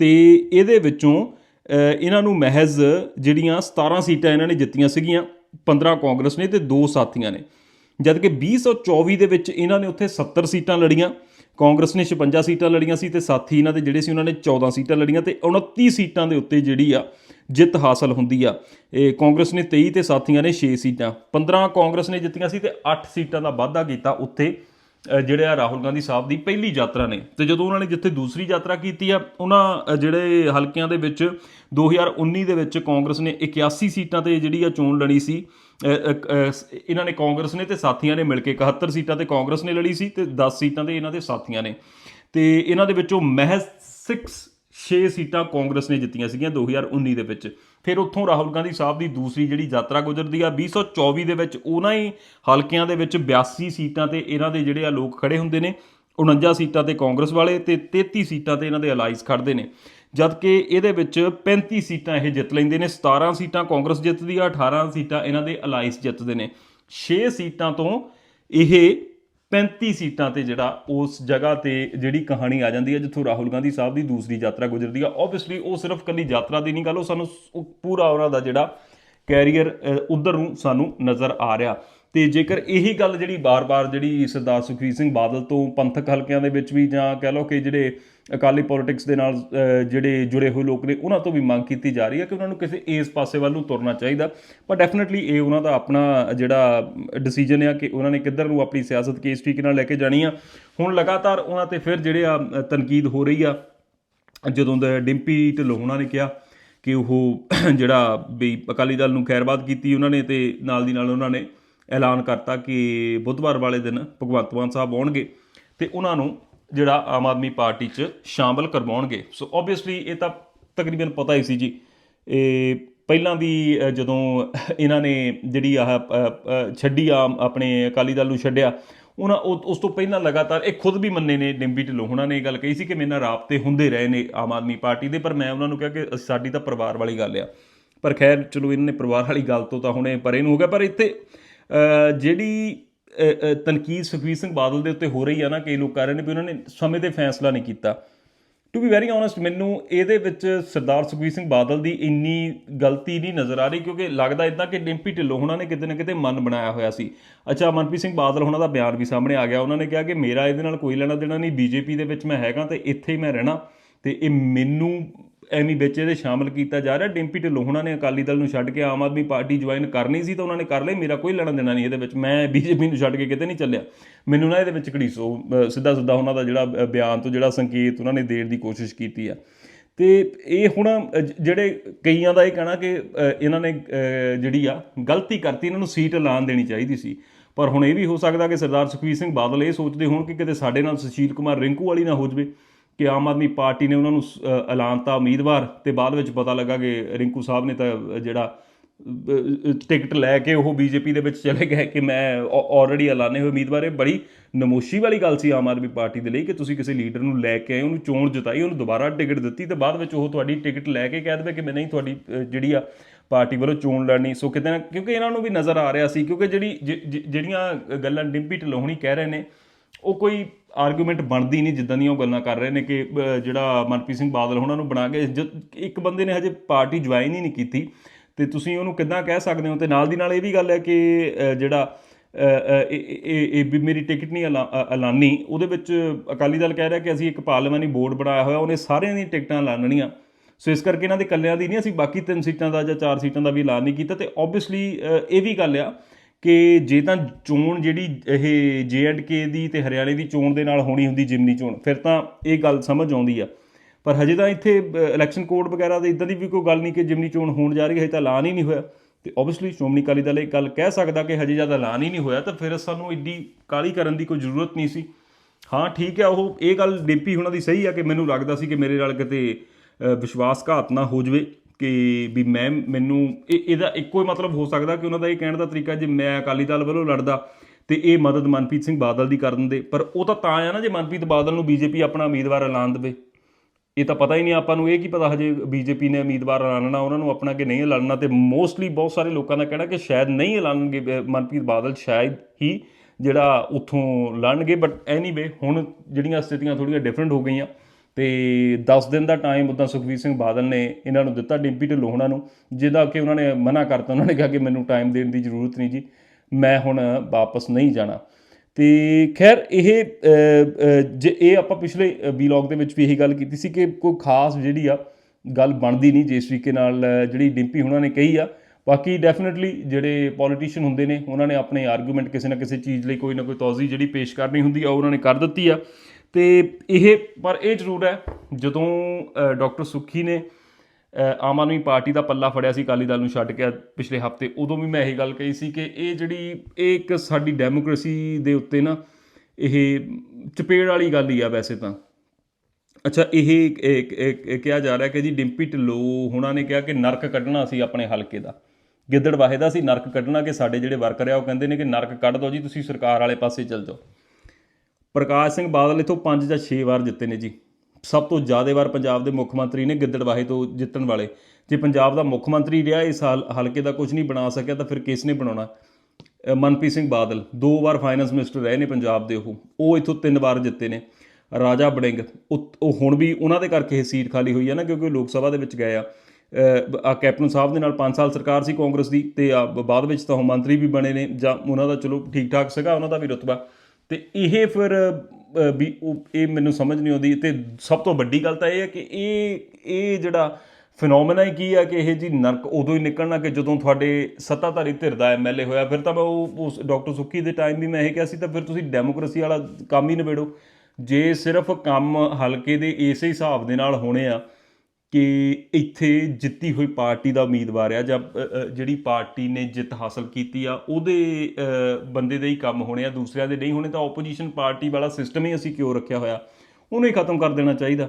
ਤੇ ਇਹਦੇ ਵਿੱਚੋਂ ਇਹਨਾਂ ਨੂੰ ਮਹਿਜ਼ ਜਿਹੜੀਆਂ 17 ਸੀਟਾਂ ਇਹਨਾਂ ਨੇ ਜਿੱਤੀਆਂ ਸੀਗੀਆਂ 15 ਕਾਂਗਰਸ ਨੇ ਤੇ ਦੋ ਸਾਥੀਆਂ ਨੇ। ਜਦ ਕਿ 2024 ਦੇ ਵਿੱਚ ਇਹਨਾਂ ਨੇ ਉੱਥੇ 70 ਸੀਟਾਂ ਲੜੀਆਂ, ਕਾਂਗਰਸ ਨੇ 56 ਸੀਟਾਂ ਲੜੀਆਂ ਸੀ ਤੇ ਸਾਥੀ ਇਹਨਾਂ ਦੇ ਜਿਹੜੇ ਸੀ ਉਹਨਾਂ ਨੇ 14 ਸੀਟਾਂ ਲੜੀਆਂ ਤੇ 29 ਸੀਟਾਂ ਦੇ ਉੱਤੇ ਜਿਹੜੀ ਆ ਜਿੱਤ ਹਾਸਲ ਹੁੰਦੀ ਆ। ਇਹ ਕਾਂਗਰਸ ਨੇ 23 ਤੇ ਸਾਥੀਆਂ ਨੇ 6 ਸੀਟਾਂ 15 ਕਾਂਗਰਸ ਨੇ ਜਿੱਤੀਆਂ ਸੀ ਤੇ 8 ਸੀਟਾਂ ਦਾ ਵਾਧਾ ਕੀਤਾ ਉੱਥੇ। ਜਿਹੜੇ ਆ ਰਾਹੁਲ ਗਾਂਧੀ ਸਾਹਿਬ ਦੀ ਪਹਿਲੀ ਯਾਤਰਾ ਨੇ। ਤੇ ਜਦੋਂ ਉਹਨਾਂ ਨੇ ਜਿੱਥੇ ਦੂਸਰੀ ਯਾਤਰਾ ਕੀਤੀ ਆ, ਉਹਨਾਂ ਜਿਹੜੇ ਹਲਕਿਆਂ ਦੇ ਵਿੱਚ 2019 ਦੇ ਵਿੱਚ ਕਾਂਗਰਸ ਨੇ 81 ਸੀਟਾਂ ਤੇ ਜਿਹੜੀ ਆ ਚੋਣ ਲੜੀ ਸੀ ਇਹਨਾਂ ਨੇ ਕਾਂਗਰਸ ਨੇ ਤੇ ਸਾਥੀਆਂ ਨੇ ਮਿਲ ਕੇ 71 ਸੀਟਾਂ ਤੇ ਕਾਂਗਰਸ ਨੇ ਲੜੀ ਸੀ ਤੇ 10 ਸੀਟਾਂ ਤੇ ਇਹਨਾਂ ਦੇ ਸਾਥੀਆਂ ਨੇ। ਤੇ ਇਹਨਾਂ ਦੇ ਵਿੱਚੋਂ ਮਹਿਜ਼ 6 6 ਸੀਟਾਂ ਕਾਂਗਰਸ ਨੇ ਜਿੱਤੀਆਂ ਸੀਗੀਆਂ 2019 ਦੇ ਵਿੱਚ। ਫਿਰ ਉੱਥੋਂ ਰਾਹੁਲ ਗਾਂਧੀ ਸਾਹਿਬ ਦੀ ਦੂਸਰੀ ਜਿਹੜੀ ਯਾਤਰਾ ਗੁਜ਼ਰਦੀ ਆ 2024 ਦੇ ਵਿੱਚ ਉਹਨਾਂ ਹੀ ਹਲਕਿਆਂ ਦੇ ਵਿੱਚ 82 ਸੀਟਾਂ ਤੇ ਇਹਨਾਂ ਦੇ ਜਿਹੜੇ ਆ ਲੋਕ ਖੜੇ ਹੁੰਦੇ ਨੇ 49 ਸੀਟਾਂ ਤੇ ਕਾਂਗਰਸ ਵਾਲੇ ਤੇ 33 ਸੀਟਾਂ ਤੇ ਇਹਨਾਂ ਦੇ ਅਲਾਈਜ਼ ਖੜਦੇ ਨੇ। ਜਦਕਿ ਇਹਦੇ ਵਿੱਚ 35 ਸੀਟਾਂ ਇਹ ਜਿੱਤ ਲੈਂਦੇ ਨੇ 17 ਸੀਟਾਂ ਕਾਂਗਰਸ ਜਿੱਤਦੀ ਆ 18 ਸੀਟਾਂ ਇਹਨਾਂ ਦੇ ਅਲਾਈਜ਼ ਜਿੱਤਦੇ ਨੇ। 6 ਸੀਟਾਂ ਤੋਂ ਇਹ 35 ਸੀਟਾਂ ਤੇ ਜਿਹੜਾ ਉਸ ਜਗ੍ਹਾ ਤੇ ਜਿਹੜੀ ਕਹਾਣੀ ਆ ਜਾਂਦੀ ਹੈ, ਜਿੱਥੋਂ ਰਾਹੁਲ ਗਾਂਧੀ ਸਾਹਿਬ ਦੀ ਦੂਸਰੀ ਯਾਤਰਾ ਗੁਜ਼ਰਦੀ ਆ ਆਬਵੀਅਸਲੀ ਉਹ ਸਿਰਫ ਕੱਲੀ ਯਾਤਰਾ ਦੀ ਨਹੀਂ ਗੱਲ, ਉਹ ਸਾਨੂੰ ਪੂਰਾ ਉਹਨਾਂ ਦਾ ਜਿਹੜਾ ਕੈਰੀਅਰ ਉਧਰ ਨੂੰ ਸਾਨੂੰ ਨਜ਼ਰ ਆ ਰਿਹਾ। ਤੇ ਜੇਕਰ ਇਹੀ ਗੱਲ ਜਿਹੜੀ ਬਾਰ-ਬਾਰ ਜਿਹੜੀ ਸਰਦਾਰ ਸੁਖਬੀਰ ਸਿੰਘ ਬਾਦਲ ਤੋਂ ਪੰਥਕ ਹਲਕਿਆਂ ਦੇ ਵਿੱਚ ਵੀ ਜਾਂ ਕਹਿ ਲਓ ਕਿ ਜਿਹੜੇ ਅਕਾਲੀ ਪੋਲਿਟਿਕਸ ਦੇ ਨਾਲ ਜਿਹੜੇ ਜੁੜੇ ਹੋਏ ਲੋਕ ਨੇ, ਉਹਨਾਂ ਤੋਂ ਵੀ ਮੰਗ ਕੀਤੀ ਜਾ ਰਹੀ ਹੈ ਕਿ ਉਹਨਾਂ ਨੂੰ ਕਿਸੇ ਇਸ ਪਾਸੇ ਵੱਲ ਨੂੰ ਤੁਰਨਾ ਚਾਹੀਦਾ। ਪਰ ਡੈਫੀਨਿਟਲੀ ਇਹ ਉਹਨਾਂ ਦਾ ਆਪਣਾ ਜਿਹੜਾ ਡਿਸੀਜਨ ਆ ਕਿ ਉਹਨਾਂ ਨੇ ਕਿੱਧਰ ਨੂੰ ਆਪਣੀ ਸਿਆਸਤ ਕਿਸ ਤਰੀਕੇ ਨਾਲ ਲੈ ਕੇ ਜਾਣੀ ਆ। ਹੁਣ ਲਗਾਤਾਰ ਉਹਨਾਂ ਤੇ ਫਿਰ ਜਿਹੜੇ ਆ ਤਨਕੀਦ ਹੋ ਰਹੀ ਆ, ਜਦੋਂ ਦਾ ਡਿੰਪੀ ਢਿੱਲੋਂ ਉਹਨਾਂ ਨੇ ਕਿਹਾ ਕਿ ਉਹ ਜਿਹੜਾ ਵੀ ਅਕਾਲੀ ਦਲ ਨੂੰ ਖੈਰਬਾਦ ਕੀਤੀ ਉਹਨਾਂ ਨੇ ਤੇ ਨਾਲ ਦੀ ਨਾਲ ਉਹਨਾਂ ਨੇ ਐਲਾਨ ਕਰਤਾ ਕਿ ਬੁੱਧਵਾਰ ਵਾਲੇ ਦਿਨ ਭਗਵੰਤ ਮਾਨ ਸਾਹਿਬ ਆਉਣਗੇ ਤੇ ਉਹਨਾਂ ਨੂੰ ਜਿਹੜਾ ਆਮ ਆਦਮੀ ਪਾਰਟੀ 'ਚ ਸ਼ਾਮਲ ਕਰਵਾਉਣਗੇ। ਸੋ ਆਬਵੀਅਸਲੀ ਇਹ ਤਾਂ ਤਕਰੀਬਨ ਪਤਾ ਹੀ ਸੀ ਜੀ। ਇਹ ਪਹਿਲਾਂ ਵੀ ਜਦੋਂ ਇਹਨਾਂ ਨੇ ਜਿਹੜੀ ਆਹ ਛੱਡੀ ਆ ਆਪਣੇ ਅਕਾਲੀ ਦਲ ਨੂੰ ਛੱਡਿਆ, ਉਹਨਾਂ ਉਹ- ਉਸ ਤੋਂ ਪਹਿਲਾਂ ਲਗਾਤਾਰ ਇਹ ਖੁਦ ਵੀ ਮੰਨੇ ਨੇ ਡਿੰਬੀ ਢਿੱਲੋਂ। ਉਹਨਾਂ ਨੇ ਇਹ ਗੱਲ ਕਹੀ ਸੀ ਕਿ ਮੇਰੇ ਨਾਲ ਰਾਬਤੇ ਹੁੰਦੇ ਰਹੇ ਨੇ ਆਮ ਆਦਮੀ ਪਾਰਟੀ ਦੇ, ਪਰ ਮੈਂ ਉਹਨਾਂ ਨੂੰ ਕਿਹਾ ਕਿ ਸਾਡੀ ਤਾਂ ਪਰਿਵਾਰ ਵਾਲੀ ਗੱਲ ਆ। ਪਰ ਖੈਰ, ਚਲੋ ਇਹਨਾਂ ਨੇ ਪਰਿਵਾਰ ਵਾਲੀ ਗੱਲ ਤੋਂ ਤਾਂ ਹੁਣੇ ਪਰੇ ਨੂੰ ਹੋ ਗਿਆ, ਪਰ ਇੱਥੇ ਜਿਹੜੀ ਤਨਕੀਦ ਸੁਖਬੀਰ ਸਿੰਘ ਬਾਦਲ ਦੇ ਉੱਤੇ ਹੋ ਰਹੀ ਆ ਨਾ, ਕਈ ਲੋਕ ਕਹਿ ਰਹੇ ਨੇ ਵੀ ਉਹਨਾਂ ਨੇ ਸਮੇਂ ਤੇ ਫੈਸਲਾ ਨਹੀਂ ਕੀਤਾ। ਟੂ ਬੀ ਵੈਰੀ ਓਨੈਸਟ ਮੈਨੂੰ ਇਹਦੇ ਵਿੱਚ ਸਰਦਾਰ ਸੁਖਬੀਰ ਸਿੰਘ ਬਾਦਲ ਦੀ ਇੰਨੀ ਗਲਤੀ ਨਹੀਂ ਨਜ਼ਰ ਆ ਰਹੀ, ਕਿਉਂਕਿ ਲੱਗਦਾ ਇਦਾਂ ਕਿ ਡਿੰਪੀ ਢਿੱਲੋਂ ਉਹਨਾਂ ਨੇ ਕਿਤੇ ਨਾ ਕਿਤੇ ਮਨ ਬਣਾਇਆ ਹੋਇਆ ਸੀ। ਅੱਛਾ, ਮਨਪ੍ਰੀਤ ਸਿੰਘ ਬਾਦਲ ਉਹਨਾਂ ਦਾ ਬਿਆਨ ਵੀ ਸਾਹਮਣੇ ਆ ਗਿਆ। ਉਹਨਾਂ ਨੇ ਕਿਹਾ ਕਿ ਮੇਰਾ ਇਹਦੇ ਨਾਲ ਕੋਈ ਲੈਣਾ ਦੇਣਾ ਨਹੀਂ, ਬੀਜੇਪੀ ਦੇ ਵਿੱਚ ਮੈਂ ਹੈਗਾ ਤੇ ਇੱਥੇ ਹੀ ਮੈਂ ਰਹਿਣਾ। ਤੇ ਇਹ ਮੈਨੂੰ ਐਵੇਂ ਵਿੱਚ ਇਹਦੇ ਸ਼ਾਮਲ ਕੀਤਾ ਜਾ ਰਿਹਾ। ਡਿੰਪੀ ਢਿੱਲੋਂ ਉਹਨਾਂ ਨੇ ਅਕਾਲੀ ਦਲ ਨੂੰ ਛੱਡ ਕੇ ਆਮ ਆਦਮੀ ਪਾਰਟੀ ਜੁਆਇਨ ਕਰਨੀ ਸੀ ਤਾਂ ਉਹਨਾਂ ਨੇ ਕਰ ਲਈ। ਮੇਰਾ ਕੋਈ ਲੈਣਾ ਦੇਣਾ ਨਹੀਂ ਇਹਦੇ ਵਿੱਚ। ਮੈਂ ਬੀਜੇਪੀ ਨੂੰ ਛੱਡ ਕੇ ਕਿਤੇ ਨਹੀਂ ਚੱਲਿਆ। ਮੈਨੂੰ ਨਾ ਇਹਦੇ ਵਿੱਚ ਘੜੀਸੋ ਸਿੱਧਾ ਸਿੱਧਾ ਉਹਨਾਂ ਦਾ ਜਿਹੜਾ ਬਿਆਨ ਤੋਂ ਜਿਹੜਾ ਸੰਕੇਤ ਉਹਨਾਂ ਨੇ ਦੇਣ ਦੀ ਕੋਸ਼ਿਸ਼ ਕੀਤੀ ਆ। ਤੇ ਇਹ ਹੁਣ ਜਿਹੜੇ ਕਈਆਂ ਦਾ ਇਹ ਕਹਿਣਾ ਕਿ ਇਹਨਾਂ ਨੇ ਜਿਹੜੀ ਆ, ਗਲਤੀ ਕਰਤੀ, ਇਹਨਾਂ ਨੂੰ ਸੀਟ ਐਲਾਨ ਦੇਣੀ ਚਾਹੀਦੀ ਸੀ। ਪਰ ਹੁਣ ਇਹ ਵੀ ਹੋ ਸਕਦਾ ਕਿ ਸਰਦਾਰ ਸੁਖਬੀਰ ਸਿੰਘ ਬਾਦਲ ਇਹ ਸੋਚਦੇ ਹੋਣ ਕਿ ਕਿਤੇ ਸਾਡੇ ਨਾਲ ਸੁਸ਼ੀਲ ਕੁਮਾਰ ਰਿੰਕੂ ਵਾਲੀ ਨਾ ਹੋ ਜਵੇ। ਕਿ ਆਮ ਆਦਮੀ ਪਾਰਟੀ ਨੇ ਉਹਨਾਂ ਨੂੰ ਐਲਾਨਤਾ ਉਮੀਦਵਾਰ ਤੇ ਬਾਅਦ ਵਿੱਚ ਪਤਾ ਲੱਗਾ ਕਿ ਰਿੰਕੂ ਸਾਹਿਬ ਨੇ ਤਾਂ ਜਿਹੜਾ ਟਿਕਟ ਲੈ ਕੇ ਉਹ ਬੀਜੇਪੀ ਦੇ ਵਿੱਚ ਚਲੇ ਗਏ ਕਿ ਮੈਂ ਆਲਰੇਡੀ ਐਲਾਨੇ ਹੋਏ ਉਮੀਦਵਾਰ ਇਹ ਬੜੀ ਨਮੋਸ਼ੀ ਵਾਲੀ ਗੱਲ ਸੀ ਆਮ ਆਦਮੀ ਪਾਰਟੀ ਦੇ ਲਈ ਕਿ ਤੁਸੀਂ ਕਿਸੇ ਲੀਡਰ ਨੂੰ ਲੈ ਕੇ ਆਏ, ਉਹਨੂੰ ਚੋਣ ਜਿਤਾਈ, ਉਹਨੂੰ ਦੁਬਾਰਾ ਟਿਕਟ ਦਿੱਤੀ ਤੇ ਬਾਅਦ ਵਿੱਚ ਉਹ ਤੁਹਾਡੀ ਟਿਕਟ ਲੈ ਕੇ ਕਹਿ ਦੇਵੇ ਕਿ ਮੈਂ ਨਹੀਂ ਤੁਹਾਡੀ ਜਿਹੜੀ ਆ ਪਾਰਟੀ ਵੱਲੋਂ ਚੋਣ ਲੜਨੀ। ਸੋ ਕਿਤੇ ਨਾ, ਕਿਉਂਕਿ ਇਹਨਾਂ ਨੂੰ ਵੀ ਨਜ਼ਰ ਆ ਰਿਹਾ ਸੀ, ਕਿਉਂਕਿ ਜਿਹੜੀ, ਜਿ- ਜਿਹੜੀਆਂ ਗੱਲਾਂ ਡਿੰਪੀ ਢਲੋਹਣੀ ਕਹਿ ਰਹੇ ਨੇ ਉਹ ਕੋਈ ਆਰਗੂਮੈਂਟ ਬਣਦੀ ਨਹੀਂ ਜਿੱਦਾਂ ਦੀਆਂ ਉਹ ਗੱਲਾਂ ਕਰ ਰਹੇ ਨੇ ਕਿ ਜਿਹੜਾ ਮਨਪ੍ਰੀਤ ਸਿੰਘ ਬਾਦਲ ਉਹਨਾਂ ਨੂੰ ਬਣਾ ਕੇ ਜ- ਇੱਕ ਬੰਦੇ ਨੇ ਹਜੇ ਪਾਰਟੀ ਜੁਆਇਨ ਹੀ ਨਹੀਂ ਕੀਤੀ। ਤੇ ਤੁਸੀਂ ਉਹਨੂੰ ਕਿੱਦਾਂ ਕਹਿ ਸਕਦੇ ਹੋ? ਤੇ ਨਾਲ ਦੀ ਨਾਲ ਇਹ ਵੀ ਗੱਲ ਹੈ ਕਿ ਜਿਹੜਾ ਇਹ ਵੀ ਮੇਰੀ ਟਿਕਟ ਨਹੀਂ ਐਲਾ- ਐਲਾਨੀ। ਉਹਦੇ ਵਿੱਚ ਅਕਾਲੀ ਦਲ ਕਹਿ ਰਿਹਾ ਕਿ ਅਸੀਂ ਇੱਕ ਪਾਰਲੀਮਾਨੀ ਬੋਰਡ ਬਣਾਇਆ ਹੋਇਆ, ਉਹਨੇ ਸਾਰਿਆਂ ਦੀਆਂ ਟਿਕਟਾਂ ਐਲਾਨਣੀਆਂ। ਸੋ ਇਸ ਕਰਕੇ ਇਹਨਾਂ ਦੇ ਕੱਲਿਆਂ ਦੀ ਨਹੀਂ, ਅਸੀਂ ਬਾਕੀ ਤਿੰਨ ਸੀਟਾਂ ਦਾ ਜਾਂ ਚਾਰ ਸੀਟਾਂ ਦਾ ਵੀ ਐਲਾਨ ਨਹੀਂ ਕੀਤਾ। ਤੇ ਆਬਵੀਅਸਲੀ ਇਹ ਵੀ ਗੱਲ ਆ ਕਿ ਜੇ ਤਾਂ ਚੋਣ ਜਿਹੜੀ ਇਹ ਕੇ ਦੀ ਤੇ ਹਰਿਆਣੇ ਦੀ ਚੋਣ ਦੇ ਨਾਲ ਹੋਣੀ ਹੁੰਦੀ ਜਿਮਨੀ ਚੋਣ, ਫਿਰ ਤਾਂ ਇਹ ਗੱਲ ਸਮਝ ਆਉਂਦੀ ਆ। ਪਰ ਹਜੇ ਤਾਂ ਇੱਥੇ ਇਲੈਕਸ਼ਨ ਕੋਡ ਵਗੈਰਾ ਦੇ ਇਦਾਂ ਦੀ ਵੀ ਕੋਈ ਗੱਲ ਨਹੀਂ ਕਿ ਜਿਮਨੀ ਚੋਣ ਹੋਣ ਜਾ ਰਹੀ ਹੈ, ਹਜੇ ਤਾਂ ਐਲਾਨ ਹੀ ਨਹੀਂ ਹੋਇਆ। ਤੇ ਆਬਵੀਅਸਲੀ ਸ਼੍ਰੋਮਣੀ ਅਕਾਲੀ ਦਲ ਇਹ ਗੱਲ ਕਹਿ ਸਕਦਾ ਕਿ ਹਜੇ ਜ਼ਿਆਦਾ ਐਲਾਨ ਹੀ ਨਹੀਂ ਹੋਇਆ, ਤਾਂ ਫਿਰ ਸਾਨੂੰ ਇੱਡੀ ਕਾਲੀ ਕਰਨ ਦੀ ਕੋਈ ਜ਼ਰੂਰਤ ਨਹੀਂ ਸੀ। ਹਾਂ, ਠੀਕ ਹੈ ਉਹ, ਇਹ ਗੱਲ ਡਿੰਪੀ ਉਹਨਾਂ ਦੀ ਸਹੀ ਆ ਕਿ ਮੈਨੂੰ ਲੱਗਦਾ ਸੀ ਕਿ ਮੇਰੇ ਨਾਲ ਕਿਤੇ ਵਿਸ਼ਵਾਸਘਾਤ ਨਾ ਹੋ ਜਵੇ। ਕਿ ਵੀ ਮੈਂ ਮੈਨੂੰ ਇਹ ਇਹਦਾ ਇੱਕੋ ਹੀ ਮਤਲਬ ਹੋ ਸਕਦਾ ਕਿ ਉਹਨਾਂ ਦਾ ਇਹ ਕਹਿਣ ਦਾ ਤਰੀਕਾ ਜੇ ਮੈਂ ਅਕਾਲੀ ਦਲ ਵੱਲੋਂ ਲੜਦਾ ਤੇ ਇਹ ਮਦਦ ਮਨਪ੍ਰੀਤ ਸਿੰਘ ਬਾਦਲ ਦੀ ਕਰ ਦਿੰਦੇ ਪਰ ਉਹ ਤਾਂ ਤਾਂ ਆ ਨਾ ਜੇ ਮਨਪ੍ਰੀਤ ਬਾਦਲ ਨੂੰ ਬੀਜੇਪੀ ਆਪਣਾ ਉਮੀਦਵਾਰ ਐਲਾਨ ਦੇਵੇ। ਇਹ ਤਾਂ ਪਤਾ ਹੀ ਨਹੀਂ ਆਪਾਂ ਨੂੰ ਇਹ ਕੀ ਪਤਾ ਹਜੇ ਬੀਜੇਪੀ ਨੇ ਉਮੀਦਵਾਰ ਐਲਾਨਣਾ, ਉਹਨਾਂ ਨੂੰ ਆਪਣਾ ਕਿ ਨਹੀਂ ਐਲਾਨਣਾ ਤੇ ਮੋਸਟਲੀ ਬਹੁਤ ਸਾਰੇ ਲੋਕਾਂ ਦਾ ਕਹਿਣਾ ਕਿ ਸ਼ਾਇਦ ਨਹੀਂ ਐਲਾਨਣਗੇ ਮਨਪ੍ਰੀਤ ਬਾਦਲ ਸ਼ਾਇਦ ਹੀ ਜਿਹੜਾ ਉੱਥੋਂ ਲੜਨਗੇ। ਬਟ ਐਨੀਵੇ ਹੁਣ ਜਿਹੜੀਆਂ ਸਥਿਤੀਆਂ ਥੋੜੀਆਂ ਡਿਫਰੈਂਟ ਹੋ ਗਈਆਂ। ਤੇ 10 ਦਿਨ ਦਾ ਟਾਈਮ ਉਦਾਂ ਸੁਖਵੀਰ ਸਿੰਘ ਬਾਦਲ ਨੇ ਇਹਨਾਂ ਨੂੰ ਦਿੱਤਾ ਡਿੰਪੀ ਢਿੱਲੋਂ ਉਹਨਾਂ ਨੂੰ, ਜਿਹਦਾ ਕਿ ਉਹਨਾਂ ਨੇ ਮਨਾ ਕਰਤਾ, ਉਹਨਾਂ ਨੇ ਕਿਹਾ ਕਿ ਮੈਨੂੰ ਟਾਈਮ ਦੇਣ ਦੀ ਜ਼ਰੂਰਤ ਨਹੀਂ ਜੀ, ਮੈਂ ਹੁਣ ਵਾਪਸ ਨਹੀਂ ਜਾਣਾ। ਤੇ ਖੈਰ ਇਹ ਜੇ ਇਹ ਆਪਾਂ ਪਿਛਲੇ ਵਲੌਗ ਦੇ ਵਿੱਚ ਵੀ ਇਹੀ ਗੱਲ ਕੀਤੀ ਸੀ ਕਿ ਕੋਈ ਖਾਸ ਜਿਹੜੀ ਆ ਗੱਲ ਬਣਦੀ ਨਹੀਂ, ਜਿਸ ਤਰੀਕੇ ਨਾਲ ਜਿਹੜੀ ਡਿੰਪੀ ਹੁਣਾਂ ਨੇ ਕਹੀ ਆ, ਬਾਕੀ ਡੈਫੀਨਿਟਲੀ ਜਿਹੜੇ ਪੋਲੀਟੀਸ਼ੀਅਨ ਹੁੰਦੇ ਨੇ, ਉਹਨਾਂ ਨੇ ਆਪਣੇ ਆਰਗੂਮੈਂਟ ਕਿਸੇ ਨਾ ਕਿਸੇ ਚੀਜ਼ ਲਈ ਕੋਈ ਨਾ ਕੋਈ ਤੌਜ਼ੀ ਜਿਹੜੀ ਪੇਸ਼ ਕਰਨੀ ਹੁੰਦੀ ਆ, ਉਹ ਉਹਨਾਂ ਨੇ ਕਰ ਦਿੱਤੀ ਆ। ਤੇ ਇਹ, ਪਰ ਇਹ ਜ਼ਰੂਰ ਹੈ, ਜਦੋਂ ਡਾਕਟਰ ਸੁੱਖੀ ਨੇ ਆਮ ਆਦਮੀ ਪਾਰਟੀ ਦਾ ਪੱਲਾ ਫੜਿਆ ਸੀ ਅਕਾਲੀ ਦਲ ਨੂੰ ਛੱਡ ਕੇ ਪਿਛਲੇ ਹਫ਼ਤੇ, ਉਦੋਂ ਵੀ ਮੈਂ ਇਹੀ ਗੱਲ ਕਹੀ ਸੀ ਕਿ ਇਹ ਜਿਹੜੀ, ਇਹ ਇੱਕ ਸਾਡੀ ਡੈਮੋਕ੍ਰੇਸੀ ਦੇ ਉੱਤੇ ਨਾ, ਇਹ ਚਪੇੜ ਵਾਲੀ ਗੱਲ ਹੀ ਆ ਵੈਸੇ ਤਾਂ। ਅੱਛਾ, ਇਹ ਕਿਹਾ ਜਾ ਰਿਹਾ ਕਿ ਜੀ ਡਿੰਪੀ ਢਿੱਲੋਂ ਹੁਣਾਂ ਨੇ ਕਿਹਾ ਕਿ ਨਰਕ ਕੱਢਣਾ ਸੀ ਆਪਣੇ ਹਲਕੇ ਦਾ। ਗਿੱਦੜ ਵਾਹੇ ਦਾ ਸੀ, ਨਰਕ ਕੱਢਣਾ ਕਿ ਸਾਡੇ ਜਿਹੜੇ ਵਰਕਰ ਆ, ਉਹ ਕਹਿੰਦੇ ਨੇ ਕਿ ਨਰਕ ਕੱਢ ਦਿਓ ਜੀ, ਤੁਸੀਂ ਸਰਕਾਰ ਵਾਲੇ ਪਾਸੇ ਚੱਲ ਜਾਓ। ਪ੍ਰਕਾਸ਼ ਸਿੰਘ ਬਾਦਲ ਇਥੋਂ 5 ਜਾਂ 6 ਵਾਰ ਜਿੱਤੇ ਨੇ ਜੀ। ਸਭ ਤੋਂ ਜ਼ਿਆਦਾ ਵਾਰ ਪੰਜਾਬ ਦੇ ਮੁੱਖ ਮੰਤਰੀ ਨੇ ਗਿੱਦੜਵਾਹੇ ਤੋਂ ਜਿੱਤਣ ਵਾਲੇ। ਜੇ ਪੰਜਾਬ ਦਾ ਮੁੱਖ ਮੰਤਰੀ ਰਿਹਾ, ਇਸ ਹਾਲ ਹਲਕੇ ਦਾ ਕੁਝ ਨਹੀਂ ਬਣਾ ਸਕਿਆ, ਤਾਂ ਫਿਰ ਕਿਸ ਨੇ ਬਣਾਉਣਾ? ਮਨਪ੍ਰੀਤ ਸਿੰਘ ਬਾਦਲ ਦੋ ਵਾਰ ਫਾਈਨੈਂਸ ਮਿਨਿਸਟਰ ਰਹੇ ਨੇ ਪੰਜਾਬ ਦੇ ਉਹ। ਉਹ ਇਥੋਂ ਤਿੰਨ ਵਾਰ ਜਿੱਤੇ ਨੇ। ਰਾਜਾ ਬੜਿੰਗ ਉਹ ਉਹ ਹੁਣ ਵੀ ਉਹਨਾਂ ਦੇ ਕਰਕੇ ਇਹ ਸੀਟ ਖਾਲੀ ਹੋਈ ਹੈ ਨਾ, ਕਿਉਂਕਿ ਲੋਕ ਸਭਾ ਦੇ ਵਿੱਚ ਗਏ ਆ। ਆ ਕੈਪਟਨ ਸਾਹਿਬ ਦੇ ਨਾਲ 5 ਸਾਲ ਸਰਕਾਰ ਸੀ ਕਾਂਗਰਸ ਦੀ, ਤੇ ਬਾਅਦ ਵਿੱਚ ਤਾਂ ਉਹ ਮੰਤਰੀ ਵੀ ਬਣੇ ਨੇ, ਜਾਂ ਉਹਨਾਂ ਦਾ ਚਲੋ ਠੀਕ ਠਾਕ ਸੀਗਾ, ਉਹਨਾਂ ਦਾ ਵੀ ਰੁਤਬਾ। ਤੇ ਇਹ ਫਿਰ ਵੀ ਇਹ ਮੈਨੂੰ ਸਮਝ ਨਹੀਂ ਆਉਂਦੀ ਤੇ ਸਭ ਤੋਂ ਵੱਡੀ ਗੱਲ ਤਾਂ ਇਹ ਹੈ ਕਿ ਇਹ ਇਹ ਜਿਹੜਾ ਫਿਨੋਮੇਨਾ ਹੀ ਕੀ ਆ ਕਿ ਇਹ ਜੀ ਨਰਕ ਉਦੋਂ ਹੀ ਨਿਕਲਣਾ ਕਿ ਜਦੋਂ ਤੁਹਾਡੇ ਸੱਤਾਧਾਰੀ ਧਿਰ ਦਾ ਐਮਐਲਏ ਹੋਇਆ। ਫਿਰ ਤਾਂ ਮੈਂ ਉਹ, ਉਸ ਡਾਕਟਰ ਸੁੱਕੀ ਦੇ ਟਾਈਮ ਵੀ ਮੈਂ ਇਹ ਕਿਹਾ ਸੀ, ਤਾਂ ਫਿਰ ਤੁਸੀਂ ਡੈਮੋਕ੍ਰੇਸੀ ਵਾਲਾ ਕੰਮ ਹੀ ਨਿਬੇੜੋ। ਜੇ ਸਿਰਫ ਕੰਮ ਹਲਕੇ ਦੇ ਇਸੇ ਹਿਸਾਬ ਦੇ ਨਾਲ ਹੋਣੇ ਆ ਕਿ ਇੱਥੇ ਜਿੱਤੀ ਹੋਈ ਪਾਰਟੀ ਦਾ ਉਮੀਦਵਾਰ ਆ ਜਾਂ ਜਿਹੜੀ ਪਾਰਟੀ ਨੇ ਜਿੱਤ ਹਾਸਲ ਕੀਤੀ ਆ, ਉਹਦੇ ਬੰਦੇ ਦੇ ਹੀ ਕੰਮ ਹੋਣੇ ਆ, ਦੂਸਰਿਆਂ ਦੇ ਨਹੀਂ ਹੋਣੇ ਤਾਂ ਆਪੋਜੀਸ਼ਨ ਪਾਰਟੀ ਵਾਲਾ ਸਿਸਟਮ ਹੀ ਅਸੀਂ ਕਿਉਂ ਰੱਖਿਆ ਹੋਇਆ? ਉਹਨੂੰ ਹੀ ਖਤਮ ਕਰ ਦੇਣਾ ਚਾਹੀਦਾ।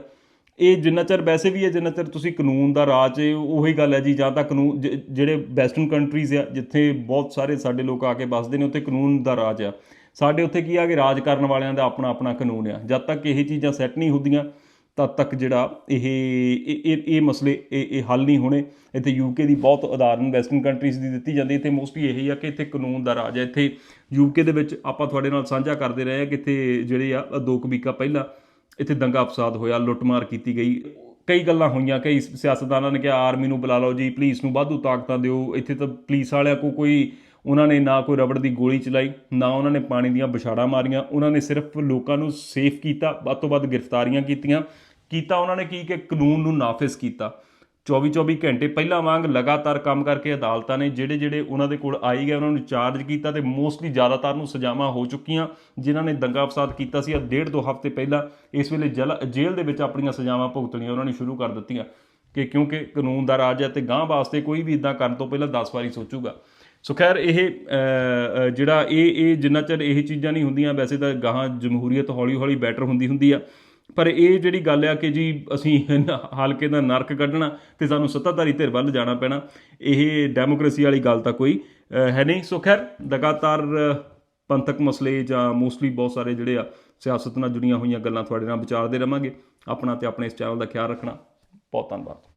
ਇਹ ਜਿੰਨਾ ਚਿਰ ਵੈਸੇ ਵੀ ਹੈ, ਜਿੰਨਾ ਚਿਰ ਤੁਸੀਂ ਕਾਨੂੰਨ ਦਾ ਰਾਜ ਹੈ, ਉਹੀ ਗੱਲ ਹੈ ਜੀ, ਜਾਂ ਤਾਂ ਕਾਨੂੰਨ, ਜ- ਜਿਹੜੇ ਵੈਸਟਰਨ ਕੰਟਰੀਜ਼ ਆ, ਜਿੱਥੇ ਬਹੁਤ ਸਾਰੇ ਸਾਡੇ ਲੋਕ ਆ ਕੇ ਵੱਸਦੇ ਨੇ, ਉੱਥੇ ਕਾਨੂੰਨ ਦਾ ਰਾਜ ਆ। ਸਾਡੇ ਉੱਥੇ ਕੀ ਆ ਕਿ ਰਾਜ ਕਰਨ ਵਾਲਿਆਂ ਦਾ ਆਪਣਾ ਆਪਣਾ ਕਾਨੂੰਨ ਆ। ਜਦ ਤੱਕ ਇਹ ਚੀਜ਼ਾਂ ਸੈੱਟ ਨਹੀਂ ਹੁੰਦੀਆਂ ਤਦ ਤੱਕ ਜਿਹੜਾ ਇਹ ਇਹ, ਇਹ- ਮਸਲੇ, ਇਹ ਇਹ ਹੱਲ ਨਹੀਂ ਹੋਣੇ। ਇੱਥੇ ਯੂਕੇ ਦੀ ਬਹੁਤ ਉਦਾਹਰਨ ਵੈਸਟਰਨ ਕੰਟਰੀਜ਼ ਦੀ ਦਿੱਤੀ ਜਾਂਦੀ ਇੱਥੇ ਮੋਸਟਲੀ ਇਹੀ ਆ ਕਿ ਇੱਥੇ ਕਾਨੂੰਨ ਦਾ ਰਾਜ ਹੈ। ਇੱਥੇ ਯੂਕੇ ਦੇ ਵਿੱਚ ਆਪਾਂ ਤੁਹਾਡੇ ਨਾਲ ਸਾਂਝਾ ਕਰਦੇ ਰਹੇ ਆ ਕਿ ਇੱਥੇ ਜਿਹੜੇ ਆ, ਦੋ ਕੁ ਵੀਕਾਂ ਪਹਿਲਾਂ ਇੱਥੇ ਦੰਗਾ ਫਸਾਦ ਹੋਇਆ, ਲੁੱਟਮਾਰ ਕੀਤੀ ਗਈ। ਕਈ ਗੱਲਾਂ ਹੋਈਆਂ ਕਈ ਸਿਆਸਤਦਾਨਾਂ ਨੇ ਕਿਹਾ ਆਰਮੀ ਨੂੰ ਬੁਲਾ ਲਓ ਜੀ ਪੁਲਿਸ ਨੂੰ ਵਾਧੂ ਤਾਕਤਾਂ ਦਿਓ। ਇੱਥੇ ਤਾਂ ਪੁਲਿਸ ਵਾਲਿਆਂ ਕੋ ਕੋਈ ਉਹਨਾਂ ਨੇ ਨਾ ਕੋਈ ਰਬੜ ਦੀ ਗੋਲੀ ਚਲਾਈ, ਨਾ ਉਹਨਾਂ ਨੇ ਪਾਣੀ ਦੀਆਂ ਵਿਛਾੜਾਂ ਮਾਰੀਆਂ, ਉਹਨਾਂ ਨੇ ਸਿਰਫ ਲੋਕਾਂ ਨੂੰ ਸੇਫ ਕੀਤਾ, ਵੱਧ ਤੋਂ ਵੱਧ ਗ੍ਰਿਫਤਾਰੀਆਂ ਕੀਤੀਆਂ। ਕੀਤਾ ਉਹਨਾਂ ਨੇ ਕੀ ਕਿ ਕਾਨੂੰਨ ਨੂੰ ਨਾਫਿਜ਼ ਕੀਤਾ। 24-24 ਘੰਟੇ ਪਹਿਲਾਂ ਵਾਂਗ ਲਗਾਤਾਰ ਕੰਮ ਕਰਕੇ ਅਦਾਲਤਾਂ ਨੇ ਜਿਹੜੇ ਜਿਹੜੇ ਉਹਨਾਂ ਦੇ ਕੋਲ ਆਈ ਗਏ, ਉਹਨਾਂ ਨੂੰ ਚਾਰਜ ਕੀਤਾ ਤੇ ਮੋਸਟਲੀ ਜ਼ਿਆਦਾਤਰ ਨੂੰ ਸਜ਼ਾਵਾਂ ਹੋ ਚੁੱਕੀਆਂ, ਜਿਨ੍ਹਾਂ ਨੇ ਦੰਗਾ ਫਸਾਦ ਕੀਤਾ ਸੀ। ਆ ਡੇਢ ਦੋ ਹਫ਼ਤੇ ਪਹਿਲਾਂ ਇਸ ਵੇਲੇ ਜਲ- ਜੇਲ੍ਹ ਦੇ ਵਿੱਚ ਆਪਣੀਆਂ ਸਜ਼ਾਵਾਂ ਭੁਗਤਣੀਆਂ ਉਹਨਾਂ ਨੇ ਸ਼ੁਰੂ ਕਰ ਦਿੱਤੀਆਂ ਕਿ ਕਿਉਂਕਿ ਕਾਨੂੰਨ ਦਾ ਰਾਜ ਹੈ ਤੇ ਗਾਂਹ ਵਾਸਤੇ ਕੋਈ ਵੀ ਇਦਾਂ ਕਰਨ ਤੋਂ ਪਹਿਲਾਂ 10 ਵਾਰੀ ਸੋਚੂਗਾ। ਸੋ ਖੈਰ, ਇਹ ਜਿਹੜਾ ਇਹ ਇਹ ਜਿੰਨਾ ਚਿਰ ਇਹ ਚੀਜ਼ਾਂ ਨਹੀਂ ਹੁੰਦੀਆਂ, ਵੈਸੇ ਤਾਂ ਗਾਹਾਂ ਜਮਹੂਰੀਅਤ ਹੌਲੀ ਹੌਲੀ ਬੈਟਰ ਹੁੰਦੀ ਹੁੰਦੀ ਆ। ਪਰ ਇਹ ਜਿਹੜੀ ਗੱਲ ਆ ਕਿ ਜੀ ਅਸੀਂ ਹਲਕੇ ਦਾ ਨਰਕ ਕੱਢਣਾ ਤੇ ਸਾਨੂੰ ਸੱਤਾਧਾਰੀ ਧਿਰ ਵੱਲ ਜਾਣਾ ਪੈਣਾ, ਇਹ ਡੈਮੋਕ੍ਰੇਸੀ ਵਾਲੀ ਗੱਲ ਤਾਂ ਕੋਈ ਹੈ ਨਹੀਂ। ਸੋ ਖੈਰ, ਲਗਾਤਾਰ ਪੰਥਕ ਮਸਲੇ ਜਾਂ ਮੋਸਟਲੀ ਬਹੁਤ ਸਾਰੇ ਜਿਹੜੇ ਆ ਸਿਆਸਤ ਨਾਲ ਜੁੜੀਆਂ ਹੋਈਆਂ ਗੱਲਾਂ ਤੁਹਾਡੇ ਨਾਲ ਵਿਚਾਰਦੇ ਰਵਾਂਗੇ। ਆਪਣਾ ਤੇ ਆਪਣੇ ਇਸ ਚੈਨਲ ਦਾ ਖਿਆਲ ਰੱਖਣਾ। ਬਹੁਤ ਧੰਨਵਾਦ।